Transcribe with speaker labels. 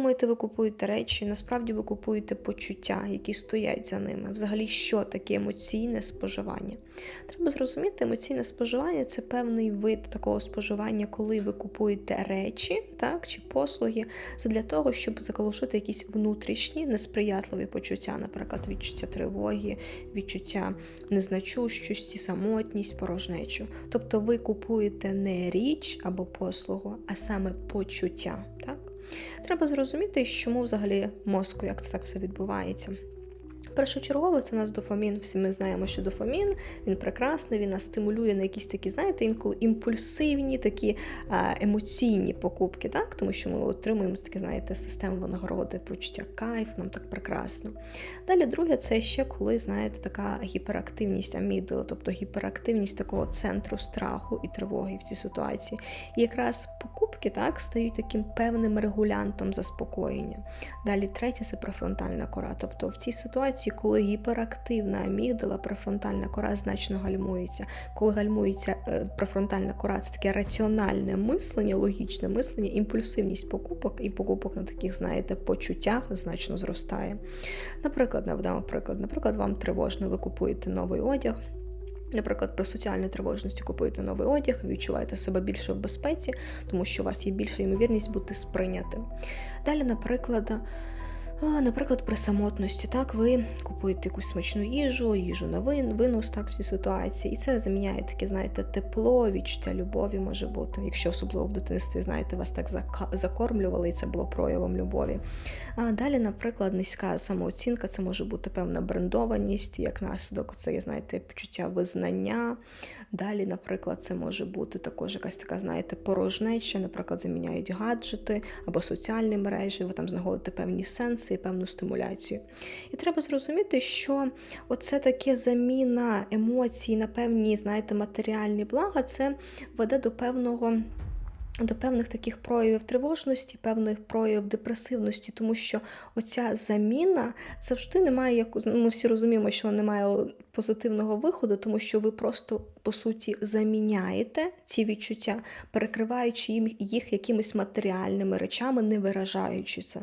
Speaker 1: думаєте, ви купуєте речі, насправді ви купуєте почуття, які стоять за ними. Взагалі, що таке емоційне споживання? Треба зрозуміти, емоційне споживання це певний вид такого споживання, коли ви купуєте речі так, чи послуги для того, щоб заглушити якісь внутрішні несприятливі почуття, наприклад, відчуття тривоги, відчуття незначущості, самотність, порожнечу. Тобто ви купуєте не річ або послугу, а саме почуття. Так? Треба зрозуміти, чому взагалі мозку, як це так все відбувається. Першочергово це у нас дофамін. Всі ми знаємо, що дофамін він прекрасний, він нас стимулює на якісь такі, знаєте, інколи імпульсивні, такі емоційні покупки, так? тому що ми отримуємо такі, знаєте, систему винагороди, почуття кайф, нам так прекрасно. Далі, друге, це ще коли, знаєте, така гіперактивність амігдали, тобто гіперактивність такого центру страху і тривоги в цій ситуації. І якраз покупки так, стають таким певним регулянтом заспокоєння. Далі, третє це префронтальна кора. Тобто в цій ситуації, коли гіперактивна амігдала, префронтальна кора значно гальмується. Коли гальмується е, префронтальна кора, це таке раціональне мислення, логічне мислення, імпульсивність покупок і покупок на таких, знаєте, почуттях значно зростає. Наприклад, наведемо приклад. Наприклад, вам тривожно, ви купуєте новий одяг. Наприклад, при соціальній тривожності купуєте новий одяг, відчуваєте себе більше в безпеці, тому що у вас є більша ймовірність бути сприйнятим. Далі, наприклад, Наприклад, при самотності, так, ви купуєте якусь смачну їжу, їжу на вин, винос так в цій ситуації, і це заміняє таке, знаєте, тепло, відчуття любові може бути, якщо особливо в дитинстві, знаєте, вас так закормлювали, і це було проявом любові. А далі, наприклад, низька самооцінка, це може бути певна брендованість, як наслідок, це є, знаєте, почуття визнання. Далі, наприклад, це може бути також якась така, знаєте, порожнеча, наприклад, заміняють гаджети або соціальні мережі, ви там знаходите певні сенси і певну стимуляцію. І треба зрозуміти, що оце таке заміна емоцій на певні, знаєте, матеріальні блага, це веде до певного. До певних таких проявів тривожності, певних проявів депресивності, тому що оця заміна завжди не має як ну, ми всі розуміємо, що немає позитивного виходу, тому що ви просто по суті заміняєте ці відчуття, перекриваючи їх якимись матеріальними речами, не виражаючи це.